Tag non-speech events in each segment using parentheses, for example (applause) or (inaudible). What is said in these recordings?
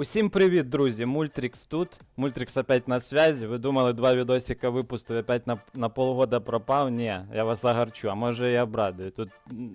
Усім привіт, друзі! Мультрікс тут. Мультрікс опять на связі. Ви думали, два відосика випустив, опять на, на полгода пропав? Ні, я вас загарчу, а може я обрадую. Тут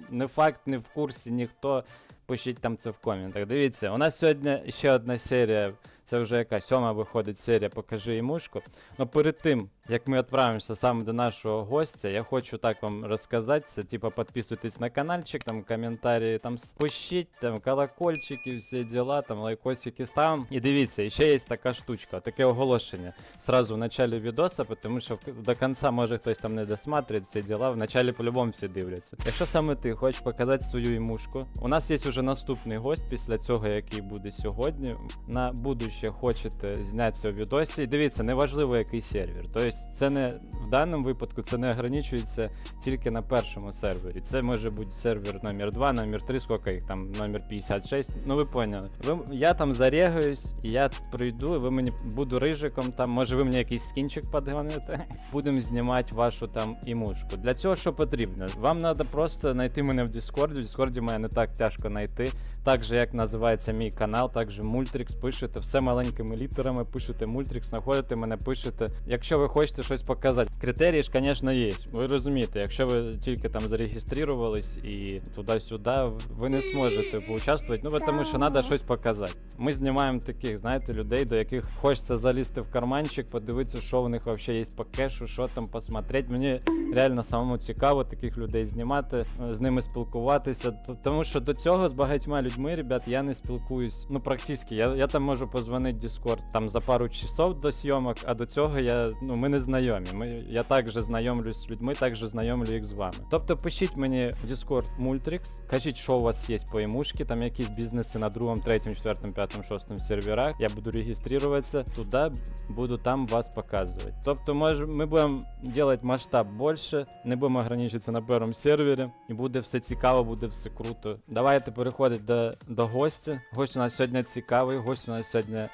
не факт, не в курсі ніхто. Пишіть там це в коментах. Дивіться, у нас сьогодні ще одна серія. Це вже яка сьома виходить серія Покажи ймушку. Но перед тим, як ми відправимося саме до нашого гостя, я хочу так вам розказати. Це типа підписуйтесь на каналчик, там коментарі там спишіть, там колокольчики, всі діла, там лайкосики ставимо. І дивіться, і ще є така штучка, таке оголошення. Сразу в началі відоса, тому що до кінця може хтось там не досматрить всі діла. В началі по-любому всі дивляться. Якщо саме ти хочеш показати свою імушку, у нас є вже наступний гость після цього, який буде сьогодні. На будуще хочете зняти це в відосі. Дивіться, неважливо який сервер. Тобто, це не в даному випадку це не ограничується тільки на першому сервері. Це може бути сервер номер 2, номер 3, скільки їх там, номер 56. Ну ви поняли. Ви, я там зарегаюсь, я прийду, ви мені буду рижиком там, може ви мені якийсь скінчик подгоните. (laughs) Будемо знімати вашу там імушку. Для цього що потрібно? Вам треба просто знайти мене в Дискорді. В Дискорді мене не так тяжко знайти. Так же, як називається мій канал, так же Мультрікс пишете, все маленькими літерами, пишете Мультрікс, знаходите мене, пишете. Якщо ви хочете щось показати, критерії ж, звісно, є. Ви розумієте, якщо ви тільки там зареєструвались і туди-сюди, ви не зможете поучаствувати, ну тому що треба щось показати. Ми знімаємо таких, знаєте, людей, до яких хочеться залізти в карманчик, подивитися, що в них взагалі є по кешу, що там посмотреть. Мені реально самому цікаво таких людей знімати, з ними спілкуватися. Тому що до цього з багатьма людьми, ребят, я не спілкуюсь. Ну, практично. Я, я там можу позвонити в Discord там за пару часов до зйомок, а до цього я ну ми не знайомі. Ми, я також знайомлюсь з людьми, також знайомлю їх з вами. Тобто пишіть мені в Discord Multrix, кажіть, що у вас є по імушки, там якісь бізнеси на другому, третьому, четвертому, п'ятому, шостому серверах. Я буду реєструватися туди, буду там вас показувати. Тобто, може, ми будемо робити масштаб більше, не будемо ограничуватися на першому сервері, і буде все цікаво, буде все круто. Давайте переходити до, до гостя. Гость у нас сьогодні цікавий, гость у нас сьогодні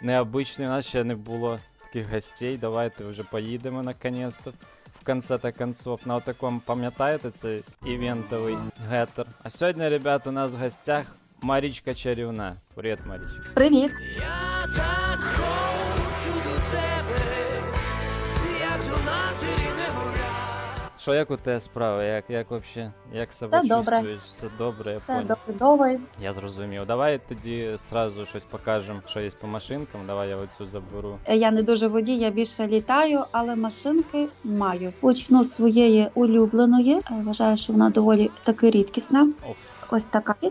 необичний. У нас ще не було таких гостей. Давайте вже поїдемо наконец-то. В конце-то концов, на такому, пам'ятаєте, цей івентовий гетер. А сьогодні, ребят, у нас в гостях Марічка Чарівна. Привіт, Марічка. Привіт. Я так хочу Що як у тебе справи? Як, як вообще? Як себе Все добре. чувствуєш? Все добре, я понял. Я зрозумів. Давай тоді сразу щось покажемо, що є по машинкам. Давай я оцю заберу. Я не дуже водій, я більше літаю, але машинки маю. Почну з своєї улюбленої. Е, Вважаю, що вона доволі таки рідкісна. Оф. Ось така є.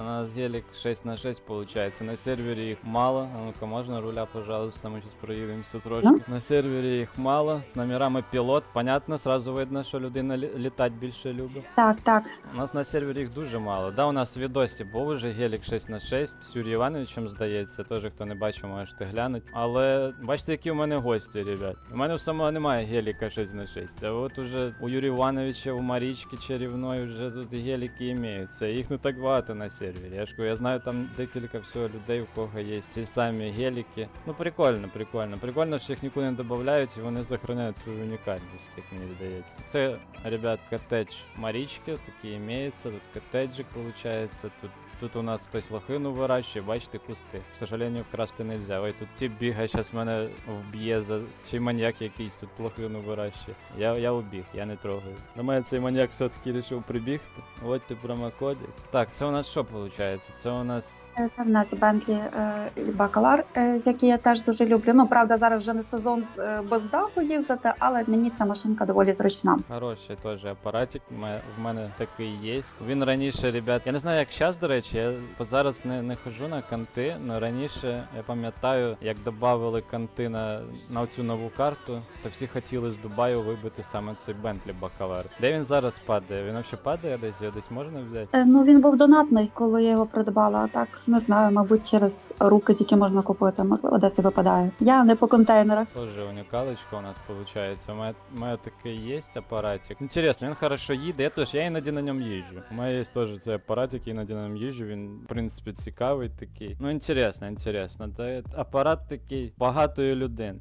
У нас гелик 6 на 6 получается. На сервере их мало. А ну-ка, можно руля, пожалуйста, мы сейчас проедемся трошки. Ну? На сервері їх мало. З номерами пілот. Понятно, сразу видно, що людина лі- літати більше любить. Так, так. У нас на сервері їх дуже мало. Да, у нас в відосі був уже гелік 6 на 6 з Юрієм Івановичем, здається. Теж хто не бачив, можете глянути. Але бачите, які у мене гості, ребят. У мене у самого немає геліка 6 на 6. А от уже у Юрія Івановича, у Марічки Чарівної вже тут геліки імеються. Їх не так багато на сервері. Я ж кажу, я знаю там декілька всього людей, у кого є ці самі геліки. Ну прикольно, прикольно. Прикольно, що їх нікуди не додають і вони зберігають свою унікальність, як мені здається. Це, ребят, коттедж Марічки, такий імеється. Тут коттеджик виходить. Тут Тут у нас хтось лохину вирощує, бачите, кусти. К сожалению, вкрасти не можна. Ой, тут ті бігає, зараз мене вб'є за. Чи маньяк якийсь тут лохину вирощує. Я, я убіг, я не трогаю. На мене цей маньяк все-таки вирішив прибігти. От ти промокодик. Так, це у нас що виходить? Це у нас. Це в нас Bentley е, Бакалар, е, який я теж дуже люблю. Ну, правда, зараз вже не сезон з е, без даху їздити, але мені ця машинка доволі зручна. Хороший теж апаратик. Ме- В мене такий є. Він раніше, ребят, я не знаю, як зараз, до речі, я зараз не, не хожу на канти, але раніше я пам'ятаю, як додавали канти на, на цю нову карту, то всі хотіли з Дубаю вибити саме цей Bentley Бакалар. Де він зараз падає? Він взагалі падає десь? Його десь можна взяти? Е, Ну він був донатний, коли я його придбала. А так не знаю, мабуть, через руки тільки можна купити. Можливо, десь і випадає. Я не по контейнерах. Тоже уникалочка у нас получается. У мене, у мене такий є апаратик. Інтересно, він хорошо їде. Я теж я іноді на ньому їжджу. У мене є теж цей апаратик, я іноді на ньому їжджу. він, в принципі, цікавий такий. Ну, інтересно, інтересно. Та апарат такий багатої людини.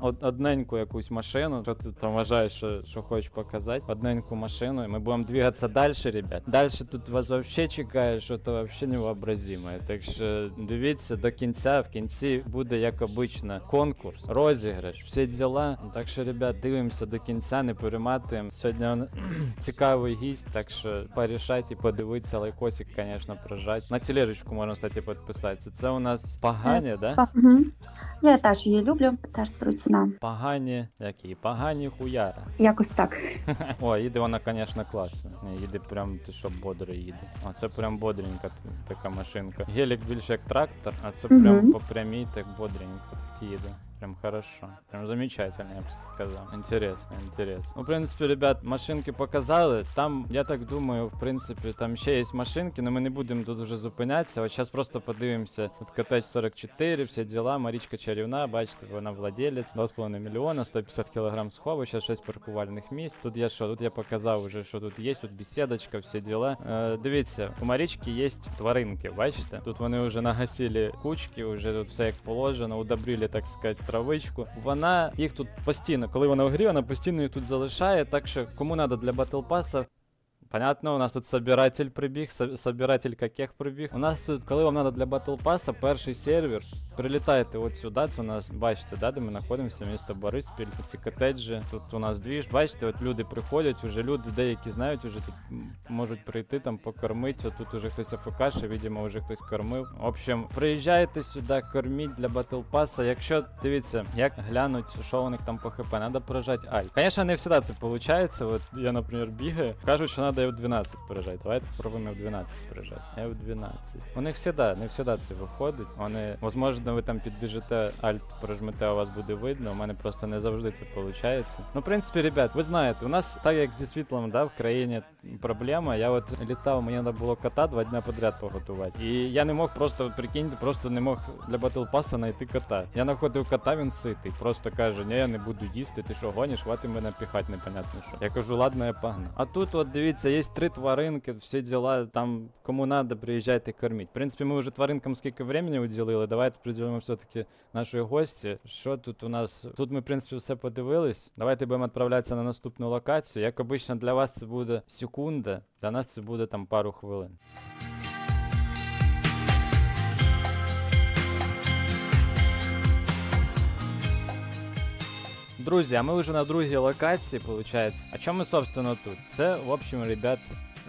Од- одненьку якусь машину, що ти там вважаєш, що, що хочеш показати. Одненьку машину, і ми будемо двигатися далі, ребят. Далі тут вас вообще чекає, що то вообще невообразимое. Так що дивіться до кінця. В кінці буде, як обично, конкурс, розіграш, всі діла. Так що, ребят, дивимося до кінця, не перематуємо. Сьогодні он- (clears throat) цікавий гість, так що порішайте, подивитися, лайкосик, звісно, прожать. На тележечку можна, кстати, підписатися. Це у нас погані, да? Я теж її люблю, теж зручна. Погані, які? Погані хуяра. Якось так. (laughs) О, їде вона, звісно, класно. Ні, Їде прям ти що бодро їде. А це прям бодренька така машинка. Гелік більше як трактор, а це прям по прямій так бодренько їде. Прям хорошо. Прям замечательно, я б сказав. Интересно, интересно. Ну, в принципі, ребят, машинки показали. Там, я так думаю, в принципі, там ще є машинки, але ми не будемо тут уже зупинятися. От зараз просто подивимося. Тут КТ 44, всі діла, Марічка чарівна, бачите, вона владелець, 2,5 мільйона, 150 кг сховища, 6 паркувальних місць. Тут я що, тут я показав уже, що тут є, тут бесідочка, всі діла. Е, дивіться, у Марічки є тваринки, бачите? Тут вони вже нагасили кучки, вже тут все як положено, удобрили, так сказати, травичку. Вона їх тут постійно, коли вона в грі, вона постійно їх тут залишає, так що кому треба для Pass, Понятно, у нас тут собиратель прибіг, собиратель каких прибіг. У нас тут, коли вам треба для Battle Pass, перший сервер, прилітаєте от сюди, це у нас, бачите, да, де ми знаходимося, місто Бориспіль, ці котеджі, тут у нас двіж, бачите, от люди приходять, уже люди деякі знають, уже тут можуть прийти там покормити, от тут уже хтось АФК, видимо, вже хтось кормив. В общем, приїжджайте сюди, корміть для Battle Pass, якщо, дивіться, як глянуть, що у них там по ХП, треба поражати Аль. Конечно, не завжди це виходить, от я, наприклад, бігаю, кажуть, що треба F12 поражати, давайте спробуємо F12 поражати. F12. У них завжди, не завжди це виходить, вони, можливо, ви там підбіжите, альт прожмете, а у вас буде видно, у мене просто не завжди це виходить. Ну, в принципі, ребят, ви знаєте, у нас так як зі світлом, да, в країні проблема. Я от літав, мені треба було кота два дня подряд поготувати. І я не мог просто, прикиньте, просто не мог для Pass знайти кота. Я знаходив кота, він ситий. Просто каже, ні, я не буду їсти, ти що гониш, хватить мене піхати, непонятно що. Я кажу, ладно, я погнав. А тут, от дивіться, є три тваринки, всі діла, там кому надо, приїжджайте корміть. В принципі, ми вже тваринкам скільки времени уділили. Давайте приділимо все-таки нашої гості. Що тут у нас? Тут ми, в принципі, все подивились. Давайте будемо відправлятися на наступну локацію. Як обично, для вас це буде секунда, для нас це буде там пару хвилин. Друзі, а ми вже на другій локації, виходить. А чому ми, собственно, тут? Це, в общем, ребят,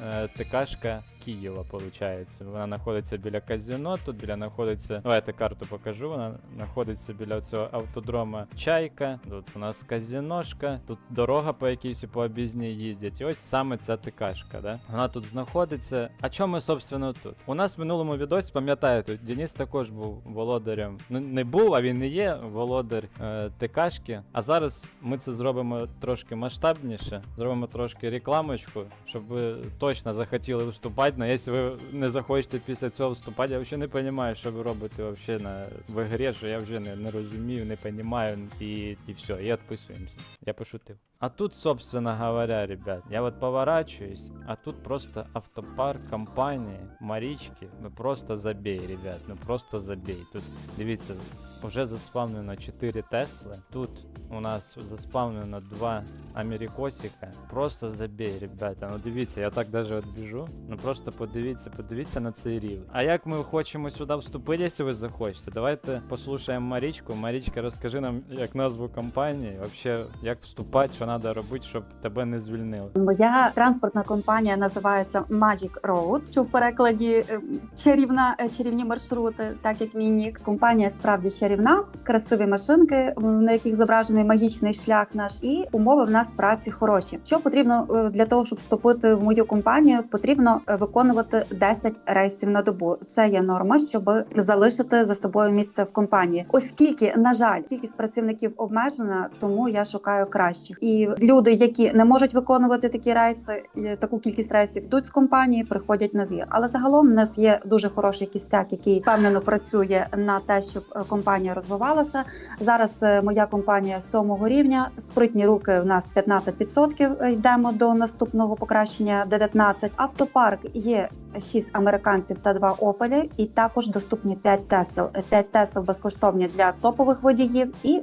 е, ТКшка Києва, виходить. Вона знаходиться біля казино, тут біля знаходиться. Давайте карту покажу. Вона знаходиться біля цього автодрома Чайка. Тут у нас казиношка, тут дорога, по якій всі по об'їзні їздять. І ось саме ця ТКшка, да? Вона тут знаходиться. А чому ми, собственно, тут? У нас в минулому відосі, пам'ятаєте, Денис також був володарем. Ну, не був, а він і є володар е, ТКшки. А зараз ми це зробимо трошки масштабніше, зробимо трошки рекламочку, щоб ви точно захотіли виступати. Ну, якщо ви не захочете після цього вступати, я взагалі не розумію, що ви робите вообще на в ігрі, що я вже не, не розумію, не розумію, і, і все, і відписуємося. Я пошутив. А тут, собственно говоря, ребят, я вот поворачиваюсь, а тут просто автопарк компанії, Марічки, ну просто забей, ребят, ну просто забей. Тут, дивіться, вже заспавнено 4 Тесли, тут у нас заспавнено 2 Америкосика. Просто забей, ребята. Ну дивіться, я так даже от біжу. Ну просто подивіться, подивіться на цей рівень. А як ми хочемо сюди вступити, якщо ви захочете? Давайте послухаємо Марічку. Марічка, розкажи нам як назву компанії, вообще як вступати, що треба робити, щоб тебе не звільнили. Моя транспортна компанія називається Magic Road, що в перекладі е, чарівна е, чарівні маршрути, так як мій нік. Компанія справді чарівна, красиві машинки, на яких зображений магічний шлях наш, і умови в нас праці хороші. Що потрібно е, для того, щоб вступити в мою компанію? Потрібно виконувати 10 рейсів на добу. Це є норма, щоб залишити за собою місце в компанії. Оскільки, на жаль, кількість працівників обмежена, тому я шукаю кращих. І люди, які не можуть виконувати такі рейси, таку кількість рейсів йдуть з компанії, приходять нові. Але загалом в нас є дуже хороший кістяк, який впевнено працює на те, щоб е, компанія розвивалася. Зараз е, моя компанія сьомого рівня. Спритні руки в нас 15%, е, Йдемо до наступного покращення 19. Автопарк є 6 американців та 2 опелі, і також доступні 5 тесел. 5 тесел безкоштовні для топових водіїв і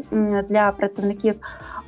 для працівників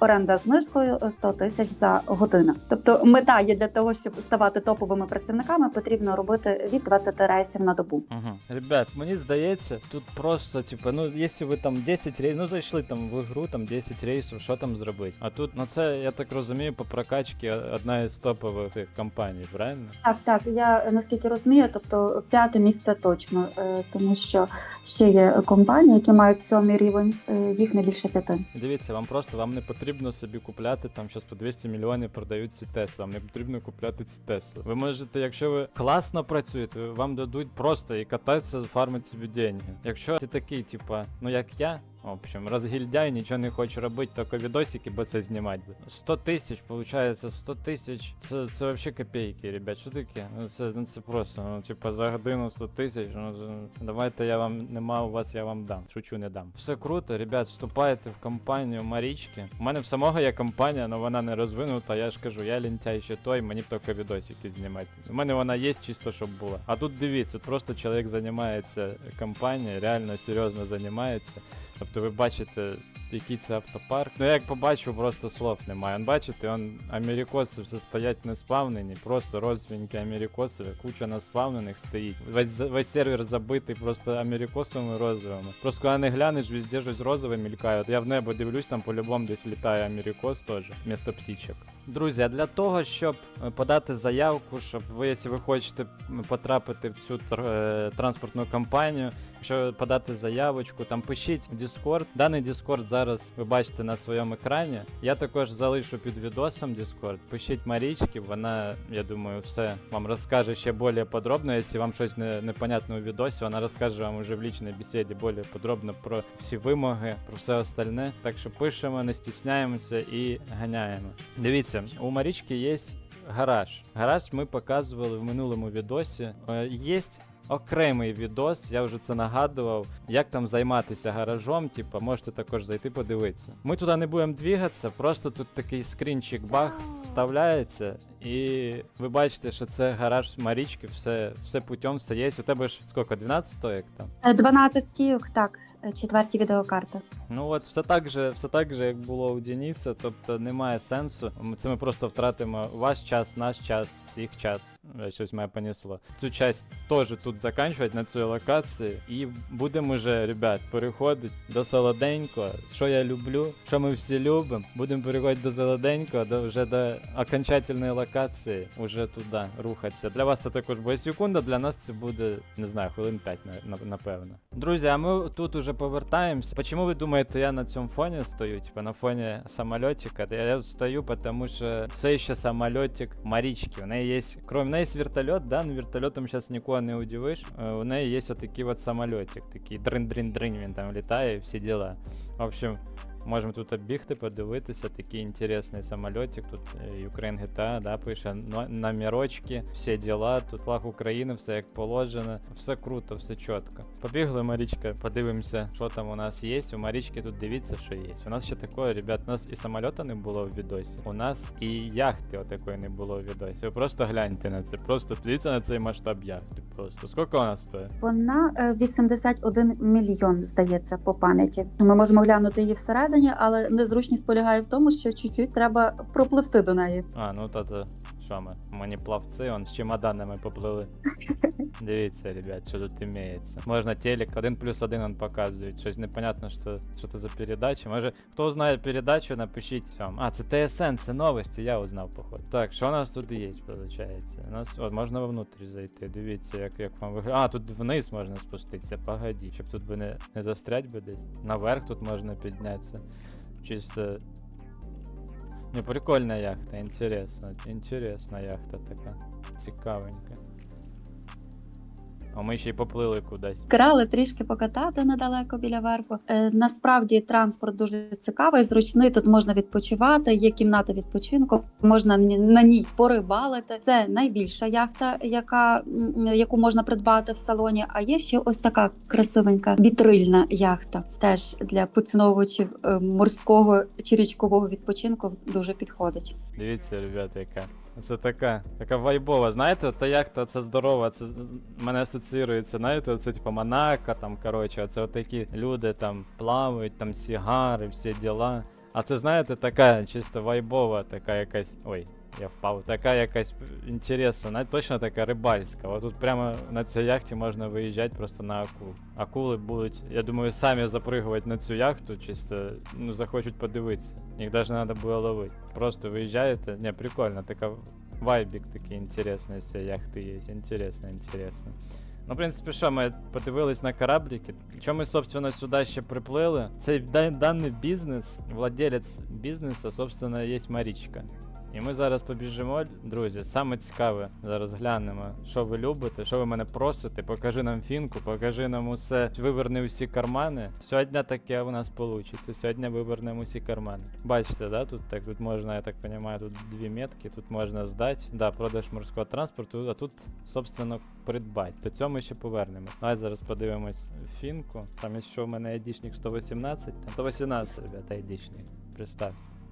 оренда з знижкою 100 тисяч за годину. Тобто мета є для того, щоб ставати топовими працівниками, потрібно робити від 20 рейсів на добу. Угу. Ребят, мені здається, тут просто, типу, ну, якщо ви там 10 рейсів, ну зайшли там в ігру, там 10 рейсів, що там зробити? А тут, ну це, я так розумію, по прокачці одна із топових компаній, правильно? Так, так, я наскільки розумію, тобто п'яте місце точно, е, тому що ще є компанії, які мають сьомий рівень, е, їх не більше п'яти. Дивіться, вам просто вам не потрібно собі купляти там зараз по 200 мільйонів продають ці Тесли. Вам не потрібно купляти ці Тесли. Ви можете, якщо ви класно працюєте, вам дадуть просто і кататися, фармити собі деньги. Якщо ти такий, типа, ну як я. В общем, розгільдяй, нічого не хочу робити, тільки відосики, бо це знімати. 100 тисяч, виходить, 100 тисяч, це, це вообще копійки, ребят, що таке? Ну це, ну це просто, ну типа за годину 100 тисяч, ну давайте я вам, нема у вас, я вам дам. Шучу, не дам. Все круто, ребят, вступайте в компанію Марічки. У мене в самого є компанія, але вона не розвинута, я ж кажу, я лінтяй ще той, мені тільки відосики знімати. У мене вона є чисто, щоб була. А тут дивіться, просто чоловік займається компанією, реально серйозно займається. Тобто ви бачите, який це автопарк. Ну я як побачив, просто слов немає. Он бачите, он америкоси все стоять не спавнені, просто розвінькі америкоси, куча наспавнених стоїть. Весь, весь сервер забитий просто америкосовими розовими. Просто коли не глянеш, везде щось розове мількає. От я в небо дивлюсь, там по-любому десь літає америкос теж, вмісто птічок. Друзі, а для того, щоб е, подати заявку, щоб ви, якщо ви хочете потрапити в цю е, транспортну компанію, Якщо подати заявочку, там пишіть в Discord. Даний Discord зараз ви бачите на своєму екрані. Я також залишу під відосом Discord. Пишіть Марічки, вона, я думаю, все вам розкаже ще більш подробно. Якщо вам щось не, непонятно у відосі, вона розкаже вам уже в лічній бесіді більш подробно про всі вимоги, про все остальне. Так що пишемо, не стісняємося і ганяємо. Дивіться, у Марічки є гараж. Гараж ми показували в минулому відосі. Е, Є окремий відос, я вже це нагадував, як там займатися гаражом. Типа, можете також зайти подивитися. Ми туди не будемо двігатися, просто тут такий скрінчик баг вставляється, і ви бачите, що це гараж Марічки, все, все путем, все є. У тебе ж скільки, 12 стоїк там? Е, 12 стійок, так, е, четверті відеокарти. Ну от все так же, все так же, як було у Дениса, тобто немає сенсу. Це ми просто втратимо ваш час, наш час, всіх час. Е, Щось мене понесло. Цю часть теж тут заканчувати на цій локації. І будемо вже, ребят, переходити до солоденького. Що я люблю, що ми всі любимо. Будемо переходити до солоденького, до вже до окончательної локації, уже туди рухатися. Для вас це також буде секунда, для нас це буде, не знаю, хвилин 5, на- на- напевно. Друзі, а ми тут уже повертаємося. Почему ви думаєте, я на цьому фоні стою? Типа на фоні самолетика? Я тут стою, потому що все ще самолетик Марічки. У неї є, крім неї є вертольот, да, ну вертольотом зараз нікого не удивиш. Е, У неї є отакий от самолетик, такий дрин-дрин-дрин, він там літає і всі діла. В общем, Можемо тут оббігти, подивитися, такий інтересний самолітик. Тут е, Ukraine GTA, да, пише номерочки, всі діла, тут флаг України, все як положено, все круто, все чітко. Побігли, Марічка, подивимося, що там у нас є. У Марічки тут дивіться, що є. У нас ще такое, ребят, у нас і самольота не було в відосі. У нас і яхти отакої не було в відосі. Ви просто гляньте на це. Просто дивіться на цей масштаб яхти. Просто скільки вона стоїть? Вона е, 81 мільйон, здається, по пам'яті. Ми можемо глянути її всередині, але незручність полягає в тому, що чуть-чуть треба пропливти до неї. А, ну то то що ми? Не плавці, он з чемоданами поплили. (laughs) Дивіться, ребят, що тут імеється. Можна телек, один плюс один он показують. Щось непонятно, що, що це за передача. Може, хто знає передачу, напишіть вам. А, це ТСН, це новості, я узнав, походу. Так, що у нас тут є, виходить? У нас, от, можна вовнутрь зайти. Дивіться, як, як вам виглядає. А, тут вниз можна спуститися, погоді. Щоб тут би не, не застрять би десь. Наверх тут можна піднятися. Чисто не, прикольна яхта, интересно. інтересна яхта така. Цікавенька. А ми ще й поплили кудись. Крали трішки покатати недалеко біля верху. Е, насправді транспорт дуже цікавий, зручний. Тут можна відпочивати. Є кімната відпочинку, можна на ній порибалити. Це найбільша яхта, яка яку можна придбати в салоні. А є ще ось така красивенька вітрильна яхта. Теж для поціновувачів е, морського чи річкового відпочинку дуже підходить. Дивіться, ребята, яка Це така, така вайбова. Знаєте, та то це здорова, це мене асоціюється, знаєте, це типу Монако, там, коротше, це отакі люди там плавають, там сігари, всі діла. А це знаєте, така чисто вайбова, така якась. Ой, я впав. Така якась інтересна, точно така рибальська. От тут прямо на цій яхті можна виїжджати просто на акул. Акули будуть, я думаю, самі запригувати на цю яхту, чисто ну захочуть подивитися. Їх навіть не треба буде ловити. Просто виїжджаєте. Не, прикольно, така вайбік такий інтересний з цієї яхти є. Інтересно, інтересно. Ну, в принципі, що, ми подивились на кораблики. Чому ми, собственно, сюди ще приплили? Цей да- даний бізнес, владелець бізнесу, собственно, є Марічка. І ми зараз побіжимо, друзі. Саме цікаве, зараз глянемо, що ви любите, що ви мене просите. Покажи нам фінку, покажи нам усе. Виверни усі кармани. Сьогодні таке у нас вийде. Сьогодні вивернемо усі кармани. Бачите, да? Тут так тут можна, я так розумію, тут дві метки, тут можна здати. Да, продаж морського транспорту, а тут, собственно, придбати. До цього ми ще повернемось. Давай зараз подивимось фінку. Там ще у мене айдішник 118. Там 118, ребята, айдішник. Представте.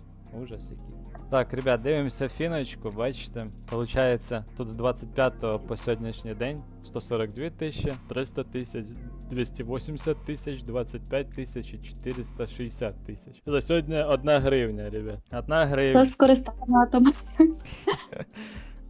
Ужас який. Так, ребят, дивимося фіночку, бачите. Получається, тут з 25 по сьогоднішній день 142 тисячі, 300 тисяч, 280 тисяч, 25 тисяч і 460 тисяч. За сьогодні 1 гривня, ребят. 1 гривня. Хто скористався атом? (laughs)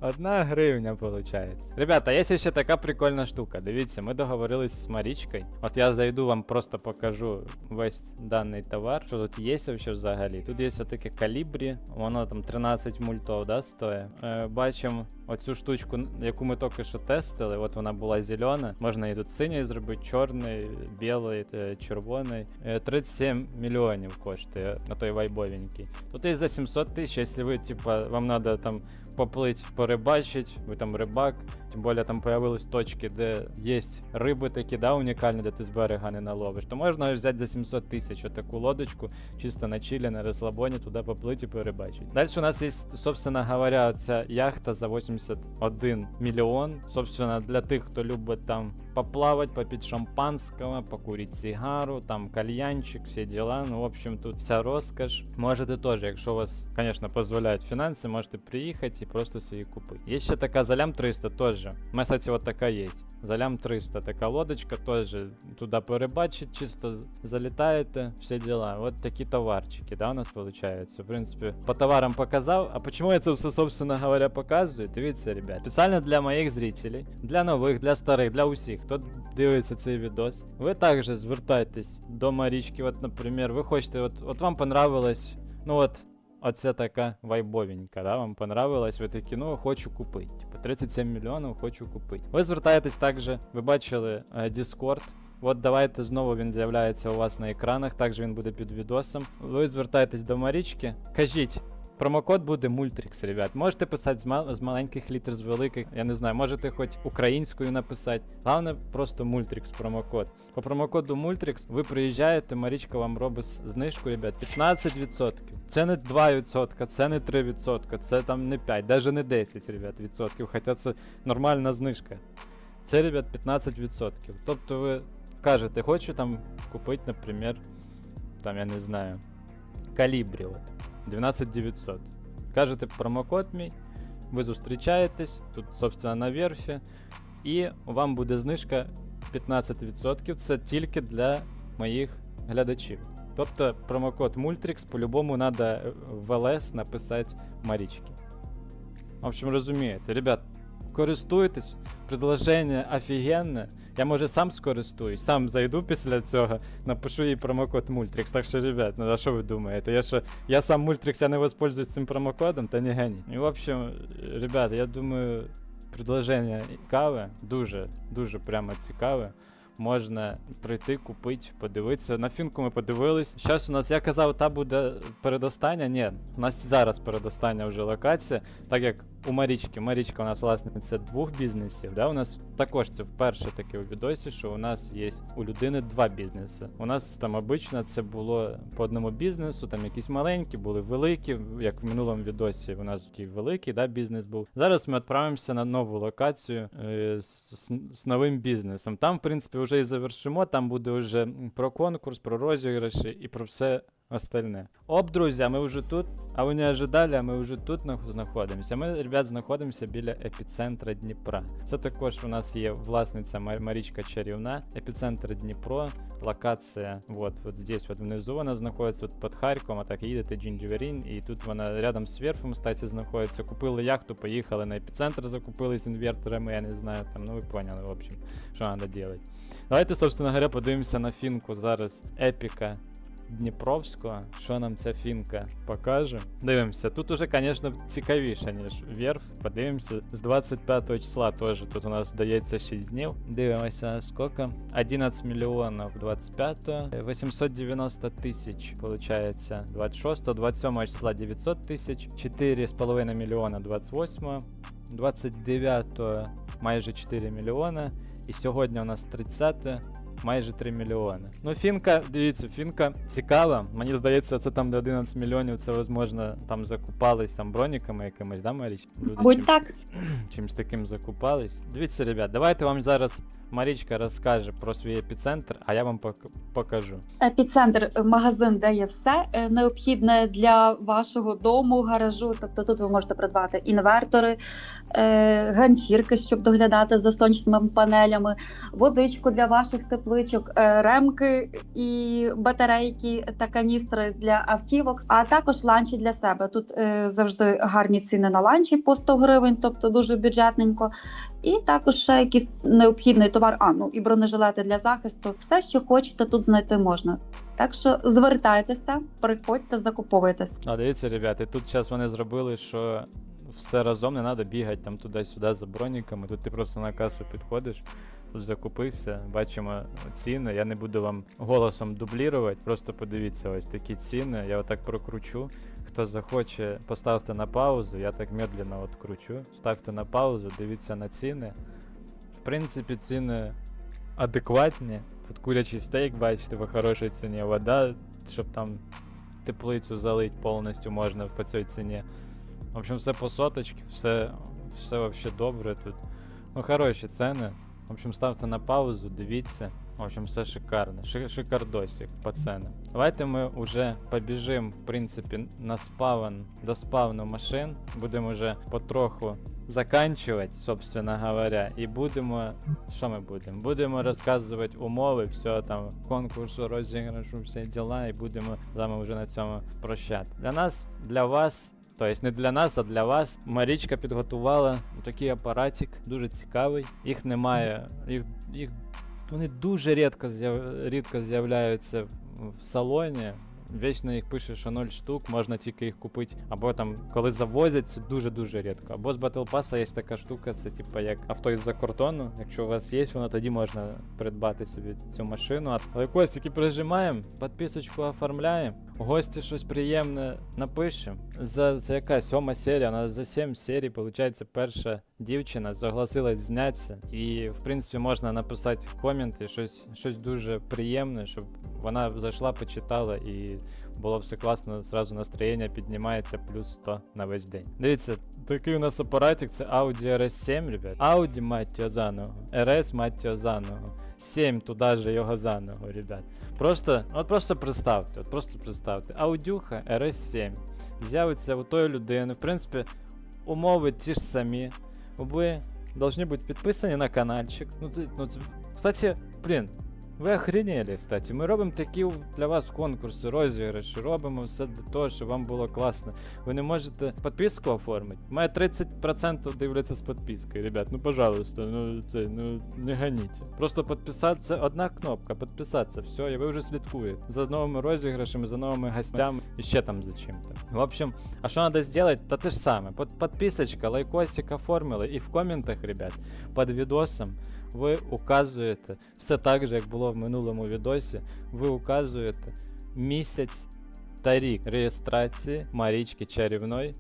Одна гривня получается. Ребята, є ще така прикольна штука. Дивіться, ми договорились з Марічкою. От я зайду вам просто покажу весь даний товар, що тут є взагалі. Тут є таке калібрі, воно там 13 мультов, да, стоїть. Е, бачимо оцю штучку, яку ми тільки що тестили. От вона була зелена. Можна її тут синій зробити, чорний, білий, е, червоний. Е, 37 мільйонів коштує на той вайбовенький. Тут є за 700 тисяч, якщо ви, типа, вам треба там поплыть, порыбачить, вы там рыбак, тем более там появились точки, де есть риби такі, да, унікальні, де ти з берега не наловиш, то можна взяти за 700 тисяч таку лодочку, чисто на чилі, на розслабоні, туди поплить і порибачить. Далі у нас є, собственно говоря, ця яхта за 81 мільйон. Собственно, для тих, хто любить там поплавати, попити шампанського, покурити сигару, там кальянчик, всі діла. Ну, в общем, тут вся розкош. Можете теж, якщо у вас, звісно, дозволяють фінанси, можете приїхати і просто собі купити. Є ще така залям 300 теж. У мене, кстати, от така є. Залям 300, така лодочка теж. Туди перебачить, чисто залітаєте, всі діла. От такі товарчики, да, у нас виходить. В принципі, по товарам показав. А почему це все, собственно говоря, показую? Дивіться, ребят. Спеціально для моїх зрителей, для нових, для старих, для усіх, хто дивиться цей відос. Ви також звертайтесь до Марічки. От, наприклад, ви хочете, от, от вам понравилось, ну от. Оце така вайбовенька, да, вам понравилось, ви такі, ну хочу купити. Типу 37 мільйонів хочу купити. Ви звертаєтесь також, ви бачили е, Discord. От давайте знову він з'являється у вас на екранах, також він буде під відосом. Ви звертаєтесь до Марічки, кажіть. Промокод буде Multrix, ребят. Можете писати з, мал- з маленьких літер, з великих. Я не знаю, можете хоч українською написати. Головне просто Multrix промокод. По промокоду Multrix ви приїжджаєте, Марічка вам робить знижку, ребят, 15%. Це не 2%, це не 3%, це там не 5, навіть не 10, ребят, відсотків. Хоча це нормальна знижка. Це, ребят, 15%. Тобто ви кажете, хочу там купити, наприклад, там, я не знаю, калібрі, от, 12900. Кажете промокод мій, ви зустрічаєтесь, тут, собственно, на верфі, і вам буде знижка 15%. Це тільки для моїх глядачів. Тобто промокод Multrix по-любому треба в ЛС написати Марічки. В общем, розумієте, ребят, користуйтесь, предложення офігенне. Я може сам скористуюсь, сам зайду після цього, напишу їй промокод Multrix. Так що, ребят, ну а що ви думаєте? Я що, я сам Multrix, я не воспользуюсь цим промокодом, та не геній. І в общем, ребят, я думаю, предложення цікаве, дуже, дуже прямо цікаве. Можна прийти, купити, подивитися. На фінку ми подивились. Зараз у нас, я казав, та буде передостання. Ні, у нас зараз передостання вже локація, так як у Марічки. Марічка у нас власниця двох бізнесів. Да? У нас також це вперше таке у відосі, що у нас є у людини два бізнеси. У нас там обично це було по одному бізнесу, там якісь маленькі, були великі. Як в минулому відосі у нас такий великий да, бізнес був. Зараз ми відправимося на нову локацію е, з, з, новим бізнесом. Там, в принципі, вже і завершимо. Там буде вже про конкурс, про розіграші і про все остальне. Оп, друзі, ми вже тут. А ви не ожидали, а ми вже тут нах- знаходимося. Ми, ребят, знаходимося біля епіцентра Дніпра. Це також у нас є власниця Мар- Марічка Чарівна, епіцентр Дніпро, локація. Вот, вот здесь, вот внизу вона знаходиться, от під Харковом, а так їдете Джинджеверін, і тут вона рядом з верфом, кстати, знаходиться. Купили яхту, поїхали на епіцентр, закупились інверторами, я не знаю, там, ну ви поняли, в общем, що треба робити. Давайте, собственно говоря, подивимося на фінку зараз епіка Дніпровського. Що нам ця фінка покаже? Дивимося. Тут уже, звісно, цікавіше, ніж верф. Подивимося. З 25 числа теж тут у нас здається 6 днів. Дивимося, скільки? 11 мільйонів 25, 890 тисяч, виходить, 26, 27 числа 900 тисяч, 4,5 мільйона 28, 29 майже 4 мільйона. І сьогодні у нас 30 майже 3 мільйони. Ну, фінка, дивіться, фінка цікава. Мені здається, це там до 11 мільйонів, це возможно там закупались там броніками якимось, да, Маріч? Люди Будь чим- так. чимось таким закупались. Дивіться, ребят, давайте вам зараз Марічка розкаже про свій епіцентр, а я вам покажу. Епіцентр е, магазин, де є все е, необхідне для вашого дому, гаражу. Тобто тут ви можете придбати інвертори, е, ганчірки, щоб доглядати за сонячними панелями, водичку для ваших тепличок, ремки і батарейки та каністри для автівок, а також ланчі для себе. Тут завжди гарні ціни на ланчі по 100 гривень, тобто дуже бюджетненько. І також ще якийсь необхідний товар, а ну і бронежилети для захисту. Все, що хочете, тут знайти можна. Так що звертайтеся, приходьте, закуповуйтесь. А дивіться, ребята, тут зараз вони зробили, що все разом не треба бігати там туди-сюди за броніками. Тут ти просто на касу підходиш, тут закупився, бачимо ціни. Я не буду вам голосом дублірувати, просто подивіться ось такі ціни. Я отак прокручу. Хто захоче, поставте на паузу, я так медленно от кручу. Ставте на паузу, дивіться на ціни. Принципі, ціни адекватні. Тут курячий стейк, бачите, по хорошій ціні. Вода, щоб там теплицю залить повністю можна по цій ціні. В общем, все по соточці, все, все вообще добре тут. Ну, хороші ціни. В общем, ставте на паузу, дивіться. В общем, все шикарно. Шикардосик по ценам. Давайте ми вже побіжимо, в принципі, на спавн, до спавну машин. Будемо вже потроху заканчувати, собственно говоря. І будемо. Що ми будемо? Будемо розказувати умови, все там, конкурсу, розіграшу, всі діла, і будемо з вами вже на цьому прощати. Для нас, для вас. Тобто не для нас, а для вас. Марічка підготувала такий апаратик, дуже цікавий. Їх немає, їх, їх вони дуже рідко, з'яв... рідко з'являються в салоні. Вічно їх пише, що 0 штук, можна тільки їх купити. Або там, коли завозять, це дуже-дуже рідко. Або з Battle Pass є така штука, це типу як авто із-за кордону. Якщо у вас є, воно тоді можна придбати собі цю машину. Але костики прижимаємо, підписочку оформляємо. Гості щось приємне напишемо. За це яка сьома серія. У нас за 7 серій, виходить, перша дівчина согласилась знятися. І в принципі можна написати коменти, щось, щось дуже приємне, щоб вона зайшла, почитала і було все класно, зразу настроєння піднімається плюс 100 на весь день. Дивіться, такий у нас апаратик, це Audi RS7, ребят. Audi, мать його заново. RS, мать його заново. 7 туди же його заново, ребят. Просто, от просто представте, от просто представте. Аудюха RS7 з'явиться у тої людини. В принципі, умови ті ж самі. Ви должны быть подписаны на каналчик. Ну, ты, ну. Кстати, блін, ви охренели, кстати. Ми робимо такі для вас конкурси, розіграші, робимо все для того, щоб вам було класно. Ви не можете підписку оформити. Має 30% дивляться з підпискою, ребят. Ну пожалуйста, ну це ну не ганіть. Просто підписатися, одна кнопка, підписатися, все, і ви вже слідкуєте за новими розіграшами, за новими гостями і ще там за чим-то. В общем, а що треба зробити? Та те ж саме. Под, підписочка, лайкосик оформили і в коментах, ребят, під відосом ви указуєте все так же, як було в минулому відосі. Ви указуєте місяць та рік реєстрації Марічки Чарівної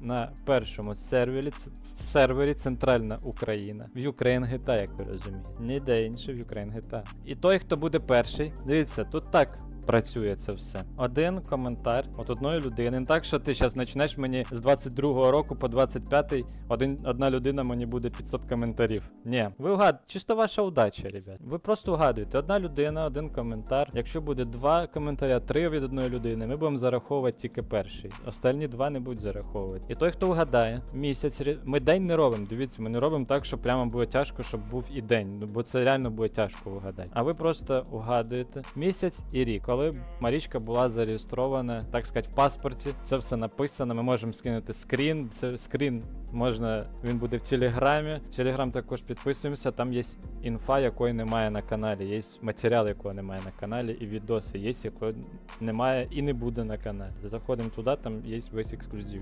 на першому сервері, сервері Центральна Україна в Ukraine GTA, як ви розумієте. Ніде інше в Ukraine GTA. І той, хто буде перший, дивіться, тут так працює це все. Один коментар от одної людини. Не так, що ти зараз почнеш мені з 22-го року по 25-й один, одна людина мені буде 500 коментарів. Ні, ви вгадуєте, чисто ваша удача, ребят. Ви просто вгадуєте. Одна людина, один коментар. Якщо буде два коментаря, три від одної людини, ми будемо зараховувати тільки перший. Остальні два не будуть зараховувати. І той, хто вгадає, місяць ми день не робимо. Дивіться, ми не робимо так, щоб прямо було тяжко, щоб був і день. Ну бо це реально буде тяжко вгадати. А ви просто вгадуєте місяць і рік, коли Марічка була зареєстрована, так сказати, в паспорті. Це все написано. Ми можемо скинути скрін. Це скрін можна, він буде в телеграмі. В телеграм також підписуємося. Там є інфа, якої немає на каналі. Є матеріал, якого немає на каналі, і відоси є, якого немає і не буде на каналі. Заходимо туди, там є весь ексклюзив.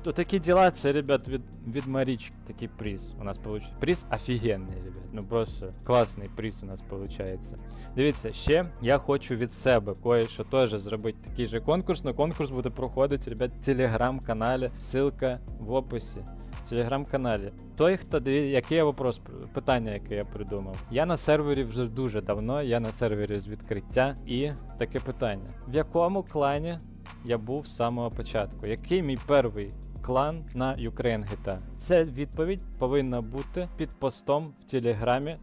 Ну, то такі діла, це, ребят, від, від Марічки. Такий приз у нас вийшов. Приз офігенний, ребят. Ну просто класний приз у нас виходить. Дивіться, ще я хочу від себе кое-що теж зробити такий же конкурс, але конкурс буде проходити, ребят, в телеграм-каналі. Ссылка в описі. В телеграм-каналі. Той, хто який я вопрос, питання, яке я придумав. Я на сервері вже дуже давно, я на сервері з відкриття. І таке питання: в якому клані я був з самого початку? Який мій перший клан на GTA? Це відповідь повинна бути під постом в телеграмі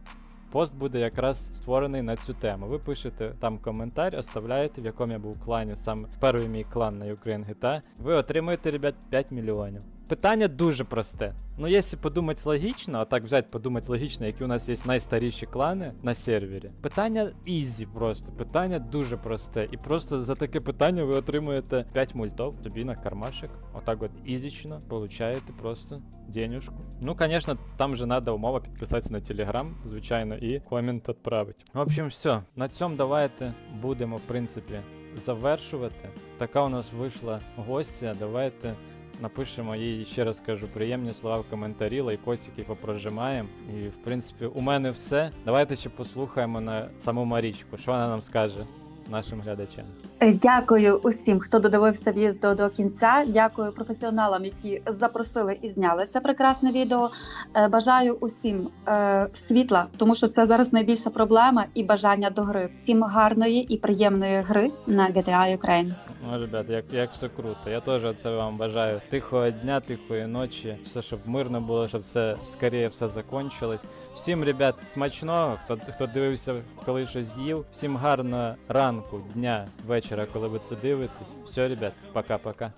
Пост буде якраз створений на цю тему. Ви пишете там коментар, оставляєте, в якому я був клані, саме перший мій клан на Ukraine GTA. Ви отримуєте, ребят, 5 мільйонів. Питання дуже просте. Ну, якщо подумати логічно, а так взяти подумати логічно, які у нас є найстаріші клани на сервері. Питання ізі просто. Питання дуже просте. І просто за таке питання ви отримуєте 5 мультов собі на кармашек. Отак от ізічно получаєте просто денежку. Ну, звісно, там же треба умова підписатися на телеграм, звичайно, і комент відправити. В общем, все. На цьому давайте будемо, в принципі, завершувати. Така у нас вийшла гостя. Давайте напишемо їй, ще раз кажу, приємні слова в коментарі, лайкосики попрожимаємо. І в принципі, у мене все. Давайте ще послухаємо на саму Марічку, що вона нам скаже нашим глядачам. Е, Дякую усім, хто додивився відео до кінця. Дякую професіоналам, які запросили і зняли це прекрасне відео. Е, Бажаю усім е, світла, тому що це зараз найбільша проблема і бажання до гри. Всім гарної і приємної гри на GTA Ukraine. Ну, ребят, як, як все круто. Я теж це вам бажаю тихого дня, тихої ночі, все, щоб мирно було, щоб все скоріше все закончилось. Всім, ребят, смачного, хто, хто дивився, коли щось з'їв. Всім гарного ранку, дня, вечора, коли ви це дивитесь. Все, ребят, пока-пока.